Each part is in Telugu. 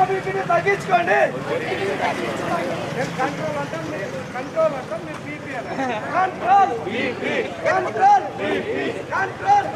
పబ్లిసిటీ తగ్గించుకోండి. కంట్రోల్ అంటాం కంట్రోల్ అంటాం మీరు BP control control control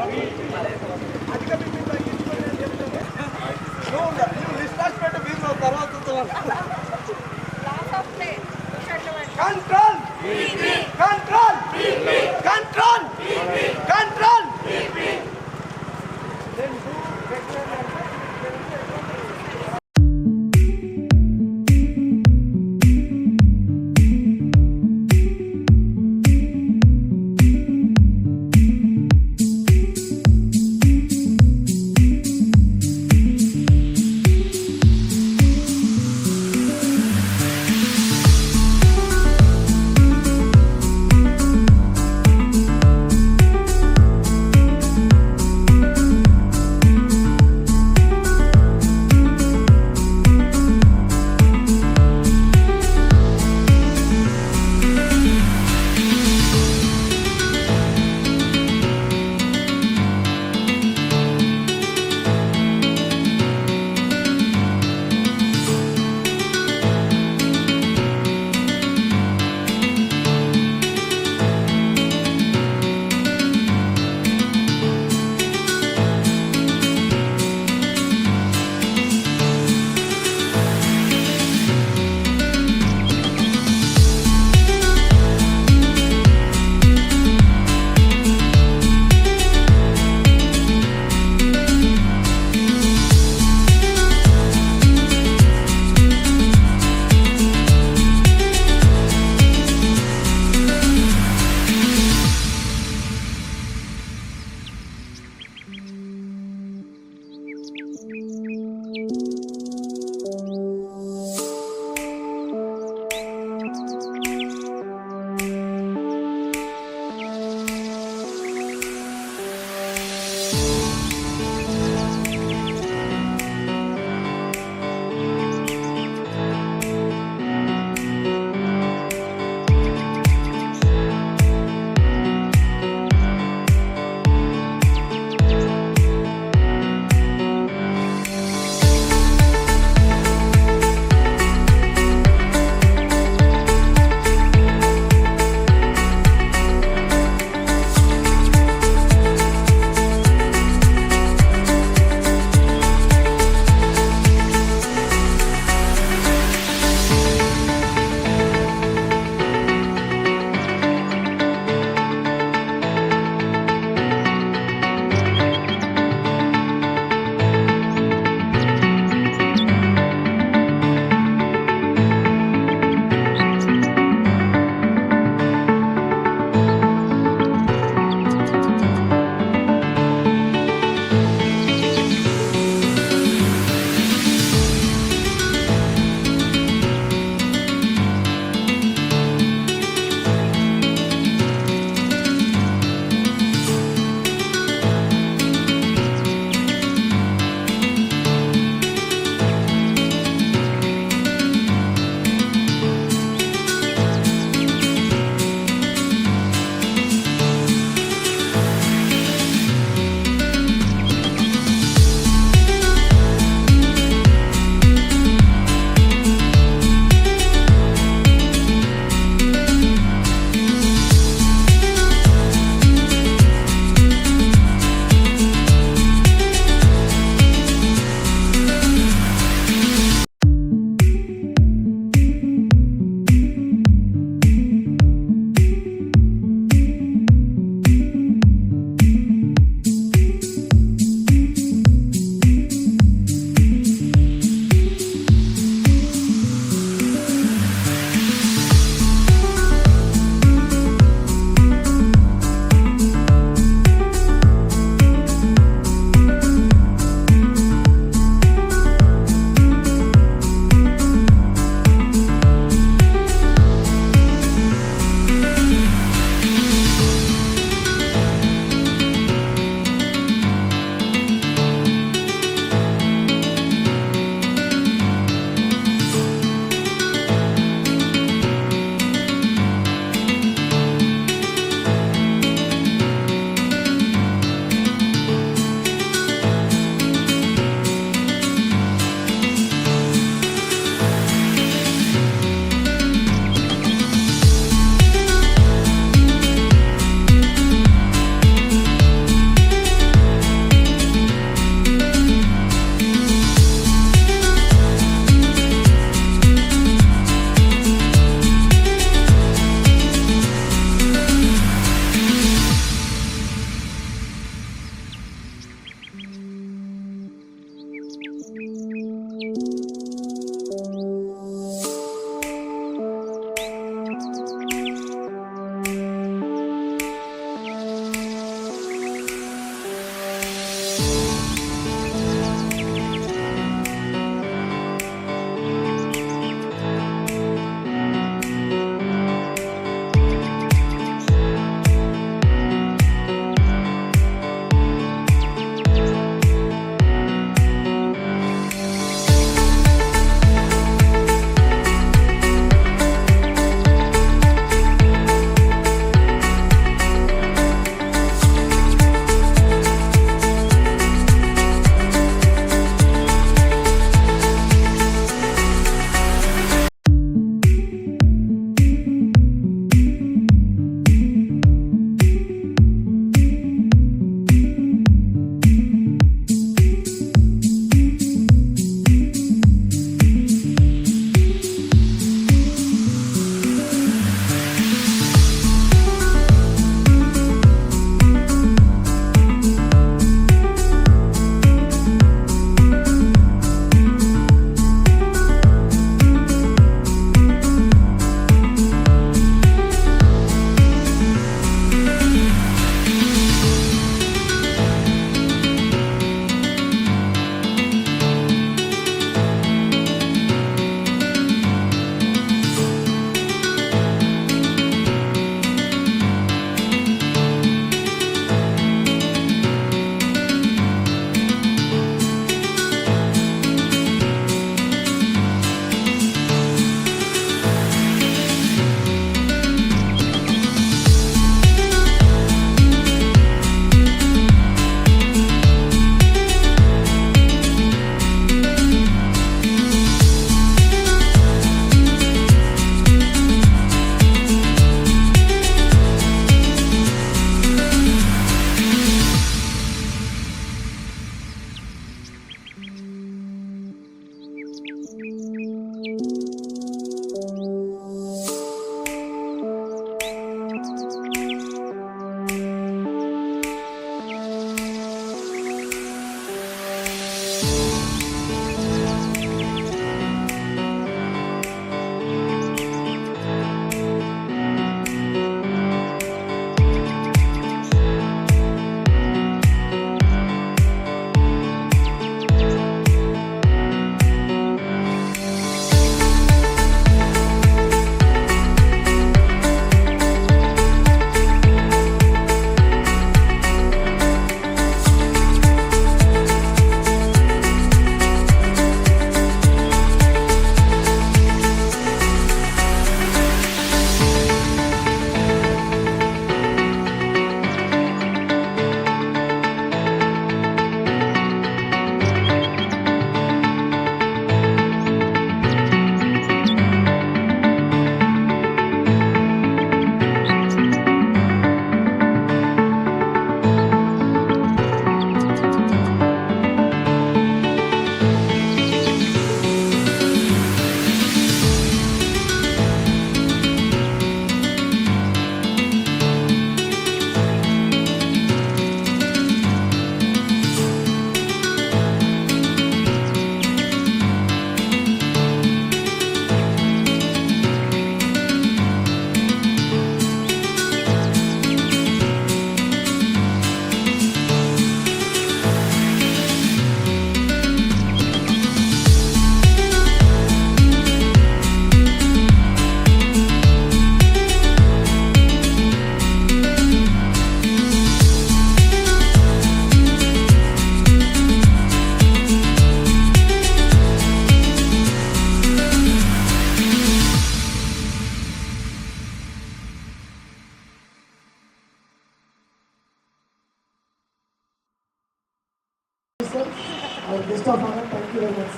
sir. Our guest of honor, thank you very much,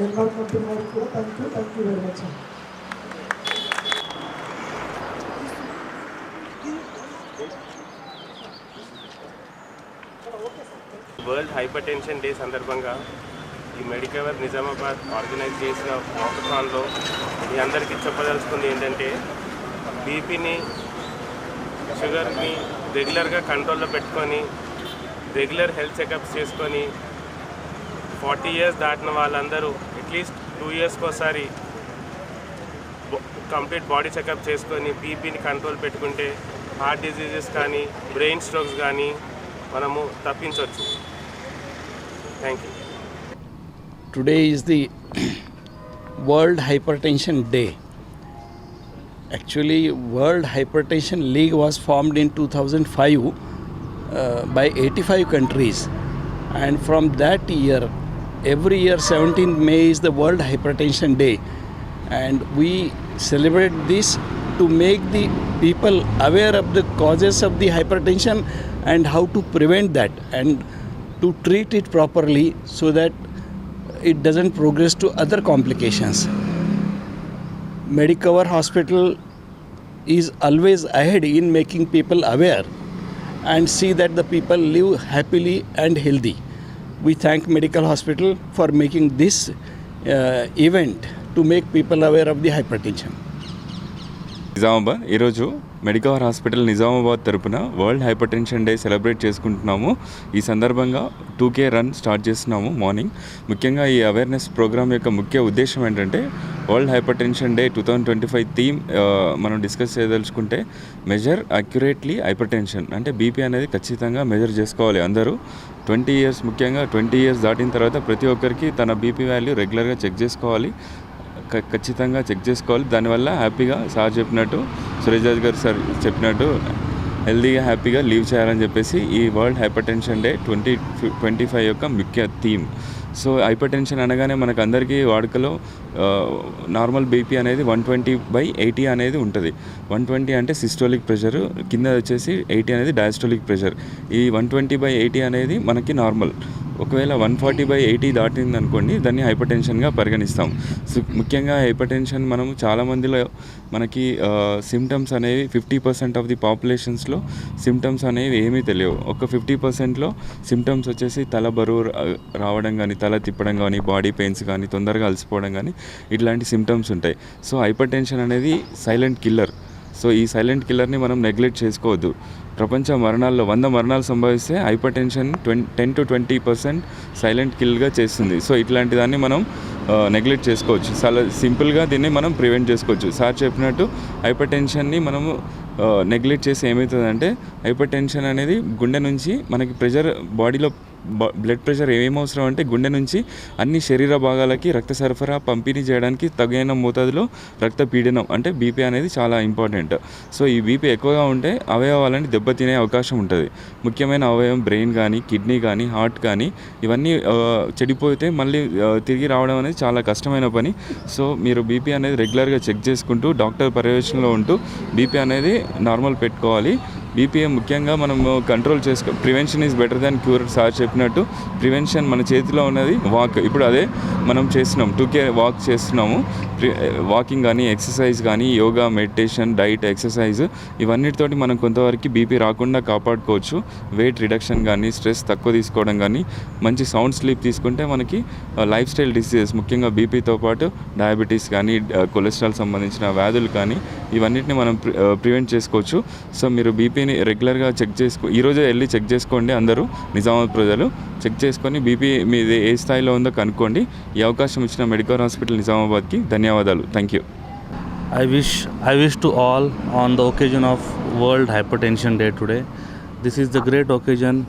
company వారికి కూడా thank you thank you very much world hypertension day సందర్భంగా ఈ మెడికవర్ నిజామాబాద్ ఆర్గనైజ్ చేసిన వాకథాన్లో మీ అందరికీ చెప్పదలుచుకుంది ఏంటంటే బీపీని షుగర్ని రెగ్యులర్గా కంట్రోల్లో పెట్టుకొని రెగ్యులర్ హెల్త్ చెకప్స్ చేసుకొని ఫార్టీ ఇయర్స్ దాటిన వాళ్ళందరూ అట్లీస్ట్ టూ ఇయర్స్కి ఒకసారి కంప్లీట్ బాడీ చెకప్ చేసుకొని బీపీని కంట్రోల్ పెట్టుకుంటే హార్ట్ డిసీజెస్ కానీ బ్రెయిన్ స్ట్రోక్స్ కానీ మనము తప్పించవచ్చు. Thank you. Today is the world Hypertension day Actually, World Hypertension League was formed in 2005 uh, by 85 countries, and from that year, every year 17th May is the World Hypertension Day, and we celebrate this to make the people aware of the causes of the hypertension and how to prevent that and to treat it properly so that it doesn't progress to other complications. Medicover Hospital is always ahead in making people aware and see that the people live happily and healthy. We thank Medical Hospital for making this uh, event to make people aware of the hypertension. Nizamabad. ఈరోజు మెడికవర్ హాస్పిటల్ నిజామాబాద్ తరపున world hypertension day celebrate చేసుకుంటున్నాము. ఈ సందర్భంగా టూ కే రన్ స్టార్ట్ చేస్తున్నాము మార్నింగ్. ముఖ్యంగా ఈ అవేర్నెస్ ప్రోగ్రామ్ యొక్క ముఖ్య ఉద్దేశం ఏంటంటే world hypertension day two thousand twenty five theme మనం డిస్కస్ చేయదలుచుకుంటే మెజర్ అక్యురేట్లీ హైపర్ టెన్షన్ అంటే బీపీ అనేది ఖచ్చితంగా మెజర్ చేసుకోవాలి అందరూ. ట్వంటీ ఇయర్స్ ముఖ్యంగా ట్వంటీ ఇయర్స్ దాటిన తర్వాత ప్రతి ఒక్కరికి తన బీపీ వాల్యూ రెగ్యులర్గా చెక్ చేసుకోవాలి. ఖచ్చితంగా చెక్ చేసుకోవాలి. దానివల్ల హ్యాపీగా సార్ చెప్పినట్టు సురేష్ గారు సార్ చెప్పినట్టు హెల్తీగా హ్యాపీగా లీవ్ చేయాలని చెప్పేసి ఈ world hypertension day twenty twenty five యొక్క ముఖ్య థీమ్. సో హైపర్ టెన్షన్ అనగానే మనకు అందరికీ వాడుకలో నార్మల్ బీపీ అనేది వన్ ట్వంటీ బై ఎయిటీ అనేది ఉంటుంది. వన్ ట్వంటీ అంటే సిస్టోలిక్ ప్రెషర్ కింద వచ్చేసి ఎయిటీ అనేది డయాస్టోలిక్ ప్రెషర్. ఈ వన్ ట్వంటీ బై ఎయిటీ అనేది మనకి నార్మల్. ఒకవేళ వన్ ఫార్టీ బై ఎయిటీ దాటింది అనుకోండి దాన్ని హైపర్ టెన్షన్గా పరిగణిస్తాం సో ముఖ్యంగా హైపర్ టెన్షన్ మనం చాలామందిలో మనకి సిమ్టమ్స్ అనేవి ఫిఫ్టీ పర్సెంట్ ఆఫ్ ది పాపులేషన్స్లో సిమ్టమ్స్ అనేవి ఏమీ తెలియవు. ఒక ఫిఫ్టీ పర్సెంట్లో సిమ్టమ్స్ వచ్చేసి తల బరువు రావడం కానీ తల తిప్పడం కానీ బాడీ పెయిన్స్ కానీ తొందరగా అలసిపోవడం కానీ ఇట్లాంటి సిమ్టమ్స్ ఉంటాయి. సో హైపర్ టెన్షన్ అనేది సైలెంట్ కిల్లర్ సో ఈ సైలెంట్ కిల్లర్ని మనం నెగ్లెక్ట్ చేసుకోవద్దు. ప్రపంచ మరణాల్లో వంద మరణాలు సంభవిస్తే hypertension twenty ten to twenty percent silent కిల్గా చేస్తుంది. సో ఇట్లాంటి దాన్ని మనం నెగ్లెక్ట్ చేసుకోవచ్చు. చాలా సింపుల్గా దీన్ని మనం ప్రివెంట్ చేసుకోవచ్చు. సార్ చెప్పినట్టు హైపర్ టెన్షన్ని మనము నెగ్లెక్ట్ చేసి ఏమవుతుందంటే హైపర్ టెన్షన్ అనేది గుండె నుంచి మనకి ప్రెషర్ బాడీలో బ్లడ్ ప్రెషర్ ఏమేమి అవసరం అంటే గుండె నుంచి అన్ని శరీర భాగాలకి రక్త సరఫరా పంపిణీ చేయడానికి తగిన మోతాదులో రక్త పీడనం అంటే బీపీ అనేది చాలా ఇంపార్టెంట్. సో ఈ బీపీ ఎక్కువగా ఉంటే అవయవాలని దెబ్బతినే అవకాశం ఉంటుంది. ముఖ్యమైన అవయవం బ్రెయిన్ కానీ కిడ్నీ కానీ హార్ట్ కానీ ఇవన్నీ చెడిపోతే మళ్ళీ తిరిగి రావడం అనేది చాలా కష్టమైన పని. సో మీరు బీపీ అనేది రెగ్యులర్గా చెక్ చేసుకుంటూ డాక్టర్ పర్యవేక్షణలో ఉంటూ బీపీ అనేది నార్మల్ పెట్టుకోవాలి. బీపీఎం ముఖ్యంగా మనము కంట్రోల్ చేసుకో prevention is better than cure sir చెప్పినట్టు ప్రివెన్షన్ మన చేతిలో ఉన్నది వాక్ ఇప్పుడు అదే మనం చేస్తున్నాం టూ కే వాక్ చేస్తున్నాము. వాకింగ్ కానీ ఎక్సర్సైజ్ కానీ యోగా మెడిటేషన్ డైట్ ఎక్సర్సైజ్ ఇవన్నిటితోటి మనం కొంతవరకు బీపీ రాకుండా కాపాడుకోవచ్చు. వెయిట్ రిడక్షన్ కానీ స్ట్రెస్ తక్కువ తీసుకోవడం కానీ మంచి సౌండ్ స్లీప్ తీసుకుంటే మనకి లైఫ్ స్టైల్ డిసీజెస్ ముఖ్యంగా బీపీతో పాటు డయాబెటీస్ కానీ కొలెస్ట్రాల్ సంబంధించిన వ్యాధులు కానీ ఇవన్నిటిని మనం ప్రివెంట్ చేసుకోవచ్చు. సో మీరు బీపీ బీపీని రెగ్యులర్గా చెక్ చేసుకో ఈరోజే వెళ్ళి చెక్ చేసుకోండి అందరూ నిజామాబాద్ ప్రజలు. చెక్ చేసుకొని బీపీ మీది ఏ స్థాయిలో ఉందో కనుక్కోండి. ఈ అవకాశం ఇచ్చిన మెడికల్ హాస్పిటల్ నిజామాబాద్కి ధన్యవాదాలు. Thank you. I wish I wish to all on the occasion of world hypertension day today this is the great occasion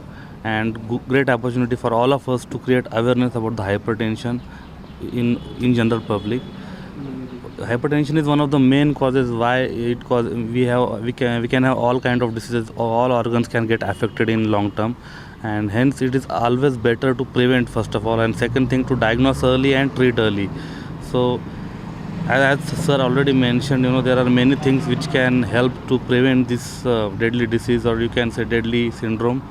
and great opportunity for all of us to create awareness about the hypertension in in general public Hypertension is one of the main causes why it cause we have we can we can have all kind of diseases. All organs can get affected in long term, and hence it is always better to prevent first of all, and second thing to diagnose early and treat early. So as, as sir already mentioned, you know there are many things which can help to prevent this uh, deadly disease, or you can say deadly syndrome.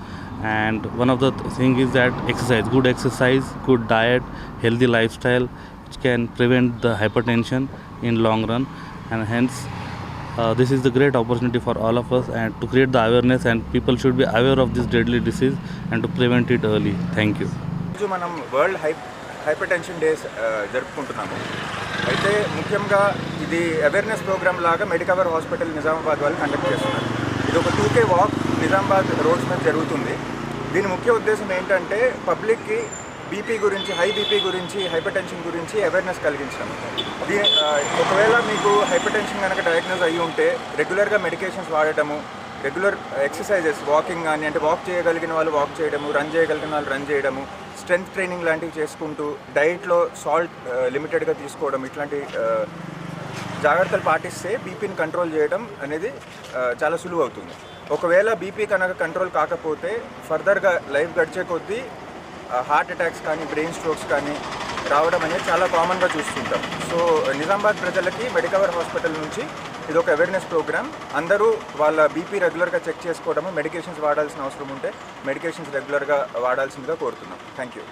And one of the th- thing is that exercise, good exercise, good diet, healthy lifestyle, which can prevent the hypertension in long run, and hence. Uh, this is the great opportunity for all of us and to create the awareness and people should be aware of this deadly disease and to prevent it early thank you మనం వరల్డ్ హై హైపర్టెన్షన్ డేస్ జరుపుకుంటున్నాము అయితే ముఖ్యంగా ఇది అవేర్నెస్ ప్రోగ్రామ్ లాగా మెడికవర్ హాస్పిటల్ నిజామాబాద్ వాళ్ళు కండక్ట్ చేస్తున్నారు ఇది ఒక టూకే వాక్ నిజామాబాద్ రోడ్స్ మీద జరుగుతుంది దీని ముఖ్య ఉద్దేశం ఏంటంటే పబ్లిక్కి బీపీ గురించి హై బీపీ గురించి హైపర్ టెన్షన్ గురించి అవేర్నెస్ కలిగించడం. దీ ఒకవేళ మీకు హైపర్ టెన్షన్ కనుక డయాగ్నోస్ అయ్యి ఉంటే రెగ్యులర్గా మెడికేషన్స్ వాడటము రెగ్యులర్ ఎక్సర్సైజెస్ వాకింగ్ కానీ అంటే వాక్ చేయగలిగిన వాళ్ళు వాక్ చేయడము రన్ చేయగలిగిన వాళ్ళు రన్ చేయడము స్ట్రెంగ్త్ ట్రైనింగ్ లాంటివి చేసుకుంటూ డైట్లో సాల్ట్ లిమిటెడ్గా తీసుకోవడం ఇట్లాంటి జాగ్రత్తలు పాటిస్తే బీపీని కంట్రోల్ చేయడం అనేది చాలా సులువు అవుతుంది. ఒకవేళ బీపీ కనుక కంట్రోల్ కాకపోతే ఫర్దర్గా లైఫ్ గడిచే కొద్దీ హార్ట్ అటాక్స్ కానీ బ్రెయిన్ స్ట్రోక్స్ కానీ రావడం అనేది చాలా కామన్గా చూస్తుంటాం. సో నిజామాబాద్ ప్రజలకి మెడికవర్ హాస్పిటల్ నుంచి ఇది ఒక అవేర్నెస్ ప్రోగ్రామ్ అందరూ వాళ్ళ బీపీ రెగ్యులర్గా చెక్ చేసుకోవడము మెడికేషన్స్ వాడాల్సిన అవసరం ఉంటే మెడికేషన్స్ రెగ్యులర్గా వాడాల్సిందిగా కోరుతున్నాం. Thank you.